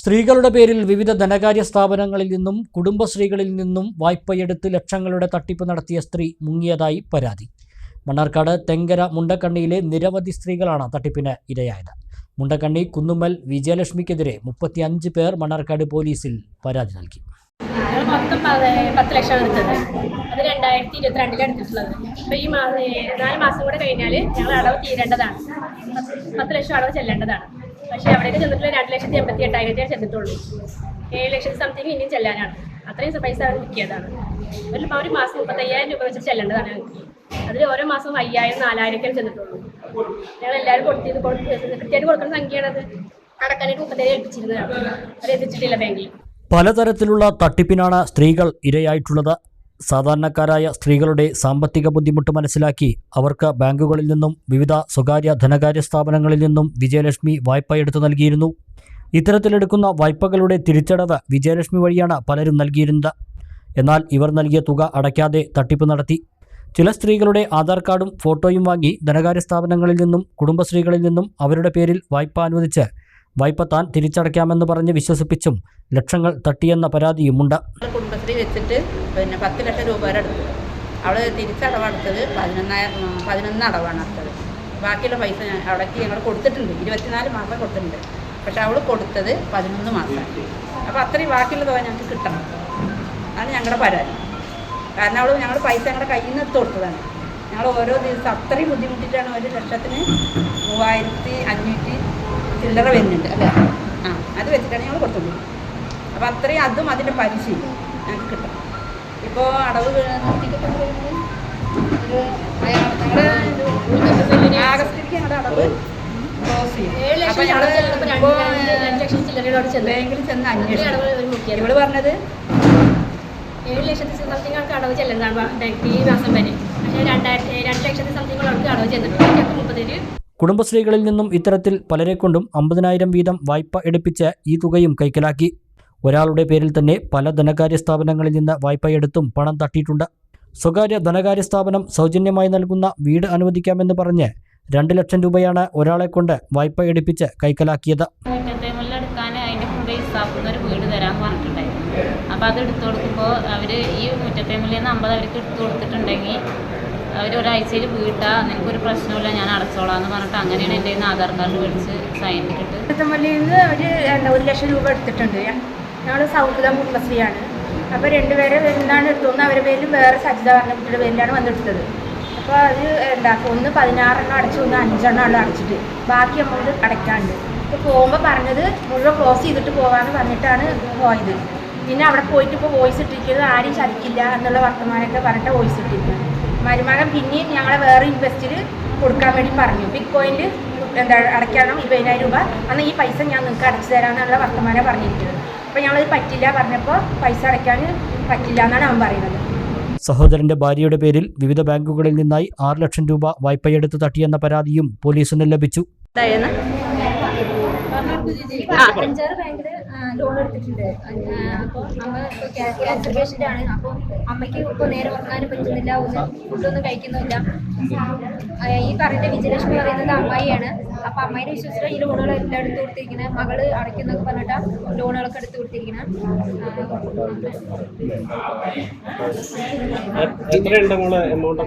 സ്ത്രീകളുടെ പേരിൽ വിവിധ ധനകാര്യ സ്ഥാപനങ്ങളിൽ നിന്നും കുടുംബശ്രീകളിൽ നിന്നും വായ്പയെടുത്ത് ലക്ഷങ്ങളുടെ തട്ടിപ്പ് നടത്തിയ സ്ത്രീ മുങ്ങിയതായി പരാതി. മണ്ണാർക്കാട് തെങ്കര മുണ്ടക്കണ്ണിയിലെ നിരവധി സ്ത്രീകളാണ് തട്ടിപ്പിന് ഇരയായത്. മുണ്ടക്കണ്ണി കുന്നുമ്മൽ വിജയലക്ഷ്മിക്കെതിരെ മുപ്പത്തിയഞ്ച് പേർ മണ്ണാർക്കാട് പോലീസിൽ പരാതി നൽകി. മൊത്തം പത്ത് ലക്ഷം എടുത്തത്. അത് രണ്ടായിരത്തി ഇരുപത്തിരണ്ടിലാണ് എടുത്തിട്ടുള്ളത്. അപ്പോൾ ഈ മാസം നാല് മാസം കൂടെ കഴിഞ്ഞാൽ ഞങ്ങൾ അടവ് തീരേണ്ടതാണ്. പത്ത് ലക്ഷം അടവ് ചെല്ലേണ്ടതാണ്. പക്ഷേ അവിടേക്ക് ചെന്നിട്ടുള്ള രണ്ട് ലക്ഷത്തി എൺപത്തി എട്ടായിരത്തേ ചെന്നിട്ടുള്ളൂ. ഏഴ് ലക്ഷത്തി സംതിങ് ഇനിയും ചെല്ലാനാണ്. അത്രയും പൈസ അവർ മുക്കിയതാണ് ഒരു ഒരു മാസം മുപ്പത്തയ്യായിരം രൂപ വെച്ച് ചെല്ലേണ്ടതാണ് ഞങ്ങൾക്ക്. അതിൽ ഓരോ മാസവും അയ്യായിരം നാലായിരമൊക്കെ ചെന്നിട്ടുള്ളൂ. ഞങ്ങൾ എല്ലാവരും കൊടുത്തിത് കൊടുത്ത് കൃത്യമായിട്ട് കൊടുക്കുന്ന സംഖ്യയാണത് അടക്കാനായിട്ട് മുപ്പത്തേഴ് ഏൽപ്പിച്ചിരുന്നതാണ് അവർ എത്തിച്ചിട്ടില്ല ബാങ്കിൽ പലതരത്തിലുള്ള തട്ടിപ്പിനാണ് സ്ത്രീകൾ ഇരയായിട്ടുള്ളത്. സാധാരണക്കാരായ സ്ത്രീകളുടെ സാമ്പത്തിക ബുദ്ധിമുട്ട് മനസ്സിലാക്കി അവർക്ക് ബാങ്കുകളിൽ നിന്നും വിവിധ സ്വകാര്യ ധനകാര്യ സ്ഥാപനങ്ങളിൽ നിന്നും വിജയലക്ഷ്മി വായ്പ എടുത്തു നൽകിയിരുന്നു. ഇത്തരത്തിലെടുക്കുന്ന വായ്പകളുടെ തിരിച്ചടവ് വിജയലക്ഷ്മി വഴിയാണ് പലരും നൽകിയിരുന്നത്. എന്നാൽ ഇവർ നൽകിയ തുക അടയ്ക്കാതെ തട്ടിപ്പ് നടത്തി. ചില സ്ത്രീകളുടെ ആധാർ കാർഡും ഫോട്ടോയും വാങ്ങി ധനകാര്യ സ്ഥാപനങ്ങളിൽ നിന്നും കുടുംബശ്രീകളിൽ നിന്നും അവരുടെ പേരിൽ വായ്പ അനുവദിച്ച് വായ്പ താൻ തിരിച്ചടയ്ക്കാമെന്ന് പറഞ്ഞ് വിശ്വസിപ്പിച്ചും ലക്ഷങ്ങൾ തട്ടിയെന്ന പരാതിയുമുണ്ട്. അവൾ വെച്ചിട്ട് പിന്നെ പത്ത് ലക്ഷം രൂപ വരെ എടുത്തു. അവൾ തിരിച്ചടവെടുത്തത് പതിനൊന്നായിരം പതിനൊന്ന് അടവാണ് അടുത്തത് ബാക്കിയുള്ള പൈസ ഞാൻ അവിടേക്ക് ഞങ്ങൾ കൊടുത്തിട്ടുണ്ട്. ഇരുപത്തിനാല് മാസം കൊടുത്തിട്ടുണ്ട്. പക്ഷെ അവൾ കൊടുത്തത് പതിനൊന്ന് മാസം. അപ്പോൾ അത്രയും ബാക്കിയുള്ള തുക ഞങ്ങൾക്ക് കിട്ടണം. അതാണ് ഞങ്ങളുടെ പരാതി. കാരണം അവൾ ഞങ്ങളുടെ പൈസ ഞങ്ങളുടെ കയ്യിൽ നിന്ന് എടുത്ത് കൊടുത്തതാണ് ഞങ്ങൾ ഓരോ ദിവസം അത്രയും ബുദ്ധിമുട്ടിയിട്ടാണ് ഒരു ലക്ഷത്തിന് മൂവായിരത്തി അഞ്ഞൂറ്റി ചില്ലറ വരുന്നുണ്ട് അല്ലേ? ആ അത് വെച്ചിട്ടാണ് ഞങ്ങൾ കൊടുത്തത് അപ്പോൾ അത്രയും അതും അതിന്റെ പലിശയും. കിട്ടും. ഇപ്പോൾ അടവ് നിർത്തിയിട്ട് ഒരു അയാൾ- ഞങ്ങളുടെ ആഗസ്റ്റിലേക്ക് ഞങ്ങളുടെ അടവ്. ക്ലോസ് ചെയ്യും ലക്ഷം അപ്പോൾ ഞങ്ങൾ രണ്ട് ഇപ്പോൾ രണ്ട് രണ്ട് ലക്ഷം ചില്ലറയോട് ചെന്ന്. ബാങ്കിൽ ചെന്ന് ഈ ഒരു മുക്കിയത് ഇവൾ പറഞ്ഞത്? ഏഴ് ലക്ഷത്തി സംതിങ് ആൾക്ക് അടവ് ചെല്ലുന്നതാണ് ഈ മാസം വരെ. പക്ഷേ രണ്ടായിരത്തി രണ്ട് ലക്ഷത്തി സംതിങ് അവർക്ക് അടവ് ചെന്നിട്ടുണ്ട്. മുപ്പത്തേഴ് കുടുംബശ്രീകളിൽ നിന്നും ഇത്തരത്തിൽ പലരെക്കൊണ്ടും അമ്പതിനായിരം വീതം വായ്പ എടുപ്പിച്ച് ഈ തുകയും കൈക്കലാക്കി. ഒരാളുടെ പേരിൽ തന്നെ പല ധനകാര്യ സ്ഥാപനങ്ങളിൽ നിന്ന് വായ്പയെടുത്തും പണം തട്ടിയിട്ടുണ്ട്. സ്വകാര്യ ധനകാര്യ സ്ഥാപനം സൗജന്യമായി നൽകുന്ന വീട് അനുവദിക്കാമെന്ന് പറഞ്ഞ് രണ്ട് ലക്ഷം രൂപയാണ് ഒരാളെ കൊണ്ട് വായ്പ എടുപ്പിച്ച് കൈക്കലാക്കിയത്. അപ്പോൾ അത് എടുത്തു കൊടുക്കുമ്പോൾ അവർ ഈ മുറ്റത്തെ മുല്ലിൽ നിന്ന് അമ്പത് അവർക്ക് എടുത്തു കൊടുത്തിട്ടുണ്ടെങ്കിൽ അവർ ഒരാഴ്ചയിൽ വീട്ടാ നിനക്കൊരു പ്രശ്നമില്ല ഞാൻ അടച്ചോളാം എന്ന് പറഞ്ഞിട്ട് അങ്ങനെയാണ് എന്റെ ആധാർ കാർഡ് മേടിച്ച് സൈൻ ഇട്ടിട്ട്. പുത്തമ്പള്ളിയിൽ നിന്ന് ഒരു ഒരു ലക്ഷം രൂപ എടുത്തിട്ടുണ്ട്. ഞങ്ങൾ സൗഹൃദ കുടുംബശ്രീയാണ്. അപ്പോൾ രണ്ടുപേരെ എന്താണ് എടുത്തോന്ന് അവരുടെ പേരിൽ വേറെ സജിത പറഞ്ഞ പേരിലാണ് വന്നെടുത്തത്. അപ്പോൾ അത് എന്താ ഒന്ന് പതിനാറെണ്ണം അടച്ചു ഒന്ന് അഞ്ചെണ്ണം ആണ് അടച്ചിട്ട് ബാക്കി എമൗണ്ട് അടയ്ക്കാണ്ട്. ഇപ്പോൾ പോകുമ്പോൾ പറഞ്ഞത് മുഴുവൻ ക്ലോസ് ചെയ്തിട്ട് പോകാമെന്ന് പറഞ്ഞിട്ടാണ് പോയത്. പിന്നെ അവിടെ പോയിട്ട് ഇപ്പോൾ വോയിസ് ഇട്ടിരിക്കുന്നത് ആരും ചതിക്കില്ല എന്നുള്ള വർത്തമാനമൊക്കെ പറഞ്ഞിട്ട് വോയിസ് ഇട്ടിരിക്കുന്നത്. മരുമകൻ പിന്നെയും ഞങ്ങളെ വേറെ ഇൻവെസ്റ്റിൽ കൊടുക്കാൻ വേണ്ടി പറഞ്ഞു. ബിറ്റ് കോയിന്റ് എന്താ അടയ്ക്കണം ഇരുപതിനായിരം രൂപ. അന്ന് ഈ പൈസ ഞാൻ നിങ്ങൾക്ക് അടച്ചു തരാമെന്നുള്ള വർത്തമാനം പറഞ്ഞിരിക്കുന്നത്. അപ്പോൾ ഞങ്ങളത് പറ്റില്ല. പറഞ്ഞപ്പോൾ പൈസ അടയ്ക്കാൻ പറ്റില്ല എന്നാണ് അവൻ പറയുന്നത്. സഹോദരന്റെ ഭാര്യയുടെ പേരിൽ വിവിധ ബാങ്കുകളിൽ നിന്നായി ആറ് ലക്ഷം രൂപ വായ്പയെടുത്ത് തട്ടിയെന്ന പരാതിയും പോലീസിന് ലഭിച്ചു. അഞ്ചാറ് ബാങ്കിൽ ലോൺ എടുത്തിട്ടുണ്ട്. അപ്പോൾ അമ്മ ക്യാൻസർ പേഷ്യന്റ് ആണ് അപ്പോൾ അമ്മയ്ക്ക് ഇപ്പോൾ നേരെ ഉറങ്ങാനും പറ്റുന്നില്ല. ഒന്ന് ഫുഡൊന്നും കഴിക്കുന്നില്ല ഈ പറഞ്ഞ വിജയലക്ഷ്മി പറയുന്നത് അമ്മായിയാണ്. അപ്പോൾ അമ്മയുടെ വിശ്വസിച്ചിട്ട് ഈ ലോണുകൾ എല്ലാം എടുത്തു കൊടുത്തിരിക്കുന്നത് മകൾ അടയ്ക്കുന്നൊക്കെ പറഞ്ഞിട്ടാ ലോണുകളൊക്കെ എടുത്തു എമൗണ്ട്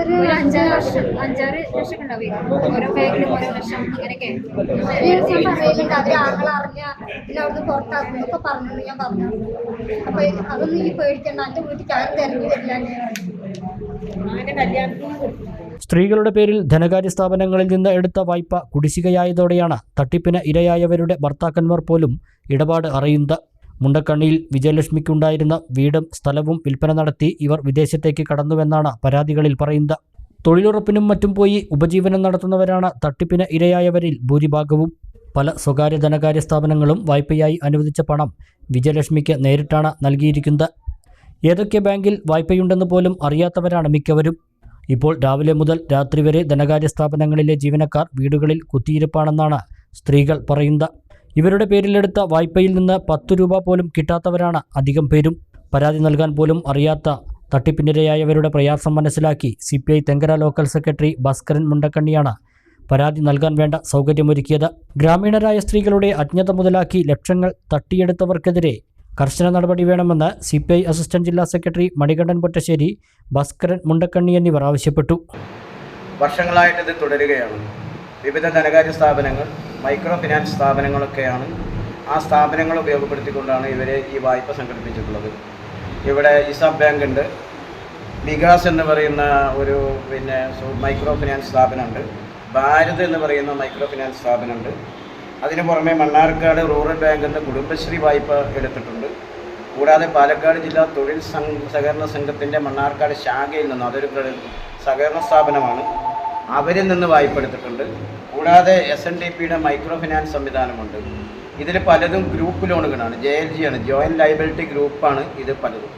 ഒരു അഞ്ചാറ് ലക്ഷം അഞ്ചാറ് ലക്ഷം ഉണ്ടാവും. ഓരോ ബാങ്കിലും ഓരോ ലക്ഷം അങ്ങനെയൊക്കെ പറയുന്നുണ്ട്. അവർ ആങ്ങളെ അറിഞ്ഞ പിന്നെ അവിടുന്ന് പുറത്താക്കും. ഒക്കെ പറഞ്ഞു ഞാൻ പറഞ്ഞു. അപ്പൊ അതൊന്നും ഈ പേടിക്കണ്ട. എന്റെ വീട്ടിൽ ആരും തിരഞ്ഞു വരില്ല കല്യാണത്തിന് സ്ത്രീകളുടെ പേരിൽ ധനകാര്യ സ്ഥാപനങ്ങളിൽ നിന്ന് എടുത്ത വായ്പ കുടിശ്ശികയായതോടെയാണ് തട്ടിപ്പിന് ഇരയായവരുടെ ഭർത്താക്കന്മാർ പോലും ഇടപാട് അറിയുന്നത്. മുണ്ടക്കണ്ണിയിൽ വിജയലക്ഷ്മിക്കുണ്ടായിരുന്ന വീടും സ്ഥലവും വിൽപ്പന നടത്തി ഇവർ വിദേശത്തേക്ക് കടന്നുവെന്നാണ് പരാതികളിൽ പറയുന്നത്. തൊഴിലുറപ്പിനും മറ്റും പോയി ഉപജീവനം നടത്തുന്നവരാണ് തട്ടിപ്പിന് ഇരയായവരിൽ ഭൂരിഭാഗവും. പല സ്വകാര്യ ധനകാര്യ സ്ഥാപനങ്ങളും വായ്പയായി അനുവദിച്ച പണം വിജയലക്ഷ്മിക്ക് നേരിട്ടാണ് നൽകിയിരിക്കുന്നത്. ഏതൊക്കെ ബാങ്കിൽ വായ്പയുണ്ടെന്ന് പോലും അറിയാത്തവരാണ് മിക്കവരും. ഇപ്പോൾ രാവിലെ മുതൽ രാത്രി വരെ ധനകാര്യ സ്ഥാപനങ്ങളിലെ ജീവനക്കാർ വീടുകളിൽ കുത്തിയിരിപ്പാണെന്നാണ് സ്ത്രീകൾ പറയുന്നത്. ഇവരുടെ പേരിലെടുത്ത വായ്പയിൽ നിന്ന് പത്ത് രൂപ പോലും കിട്ടാത്തവരാണ് അധികം പേരും. പരാതി നൽകാൻ പോലും അറിയാത്ത തട്ടിപ്പിനിരയായവരുടെ പ്രയാസം മനസ്സിലാക്കി C P I Thenkara local secretary Bhaskaran മുണ്ടക്കണ്ണിയാണ് പരാതി നൽകാൻ വേണ്ട സൗകര്യമൊരുക്കിയത്. ഗ്രാമീണരായ സ്ത്രീകളുടെ അജ്ഞത മുതലാക്കി ലക്ഷങ്ങൾ തട്ടിയെടുത്തവർക്കെതിരെ കർശന നടപടി വേണമെന്ന് സി പി ഐ അസിസ്റ്റന്റ് ജില്ലാ സെക്രട്ടറി മണികണ്ഠൻ പൊറ്റശ്ശേരി ഭാസ്കരൻ മുണ്ടക്കണ്ണി എന്നിവർ ആവശ്യപ്പെട്ടു. വർഷങ്ങളായിട്ട് ഇത് തുടരുകയാണ്. വിവിധ ധനകാര്യ സ്ഥാപനങ്ങൾ മൈക്രോ ഫിനാൻസ് സ്ഥാപനങ്ങളൊക്കെയാണ് ആ സ്ഥാപനങ്ങൾ ഉപയോഗപ്പെടുത്തിക്കൊണ്ടാണ് ഇവരെ ഈ വായ്പ സംഘടിപ്പിച്ചിട്ടുള്ളത്. ഇവിടെ ഇസാബ് ബാങ്ക് ഉണ്ട്. വികാസ് എന്ന് പറയുന്ന ഒരു പിന്നെ മൈക്രോ ഫിനാൻസ് സ്ഥാപനമുണ്ട്. ഭാരത് എന്ന് പറയുന്ന മൈക്രോ ഫിനാൻസ് സ്ഥാപനമുണ്ട്. അതിന് പുറമെ മണ്ണാർക്കാട് റൂറൽ നിന്ന് കുടുംബശ്രീ വായ്പ എടുത്തിട്ടുണ്ട്. കൂടാതെ പാലക്കാട് ജില്ലാ തൊഴിൽ സഹകരണ സംഘത്തിന്റെ മണ്ണാർക്കാട് ശാഖയിൽ നിന്ന് അതൊരു സഹകരണ സ്ഥാപനമാണ്. അവരിൽ നിന്ന് വായ്പ എടുത്തിട്ടുണ്ട് കൂടാതെ എസ് എൻ ഡി പിയുടെ മൈക്രോ ഫിനാൻസ് സംവിധാനമുണ്ട്. ഇതിൽ പലതും ഗ്രൂപ്പ് ലോണുകളാണ്. ജെ എൽ ജി ആണ് ജോയിന്റ് ലൈബിലിറ്റി ഗ്രൂപ്പാണ് ഇത് പലതും.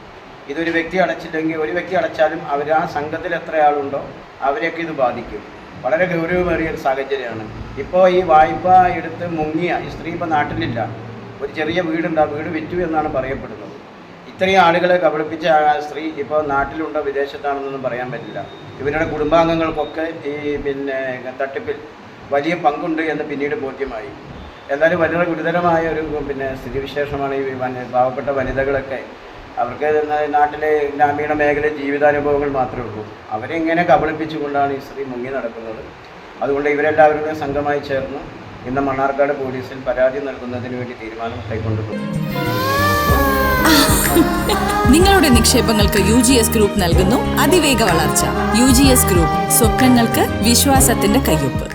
ഇതൊരു വ്യക്തി അടച്ചില്ലെങ്കിൽ ഒരു വ്യക്തി അടച്ചാലും അവർ ആ സംഘത്തിൽ എത്ര ആളുണ്ടോ അവരെയൊക്കെ ഇത് ബാധിക്കും. വളരെ ഗൗരവമേറിയ ഒരു സാഹചര്യമാണ്. ഇപ്പോൾ ഈ വായ്പ എടുത്ത് മുങ്ങിയ ഈ സ്ത്രീ ഇപ്പോൾ നാട്ടിലില്ല. ഒരു ചെറിയ വീടുണ്ട് ആ വീട് വിറ്റു എന്നാണ് പറയപ്പെടുന്നത്. ഇത്രയും ആളുകളെ കബളിപ്പിച്ച ആ സ്ത്രീ ഇപ്പോൾ നാട്ടിലുണ്ടോ വിദേശത്താണെന്നൊന്നും പറയാൻ പറ്റില്ല. ഇവരുടെ കുടുംബാംഗങ്ങൾക്കൊക്കെ ഈ പിന്നെ തട്ടിപ്പിൽ വലിയ പങ്കുണ്ട് എന്ന് പിന്നീട് ബോധ്യമായി. എന്നാലും വളരെ ഗുരുതരമായ ഒരു പിന്നെ സ്ഥിതിവിശേഷമാണ് ഈ പാവപ്പെട്ട വനിതകളൊക്കെ. അവർക്ക് നാട്ടിലെ ഗ്രാമീണ മേഖലയിൽ ജീവിതാനുഭവങ്ങൾ മാത്രമേ ഉള്ളൂ. അവരെ ഇങ്ങനെ കബളിപ്പിച്ചുകൊണ്ടാണ് ഈ സ്ത്രീ മുങ്ങി നടക്കുന്നത്. അതുകൊണ്ട് ഇവരെല്ലാവരും സംഘമായി ചേർന്ന് ഇന്ന് മണ്ണാർക്കാട് പോലീസിൽ പരാതി നൽകുന്നതിന് വേണ്ടി തീരുമാനം കൈക്കൊണ്ടിട്ടുണ്ട് നിങ്ങളുടെ നിക്ഷേപങ്ങൾക്ക് യു ജി എസ് ഗ്രൂപ്പ് നൽകുന്നു. അതിവേഗ വളർച്ച. യു ജി എസ് ഗ്രൂപ്പ് സ്വപ്നങ്ങൾക്ക് വിശ്വാസത്തിന്റെ കയ്യൊപ്പ്.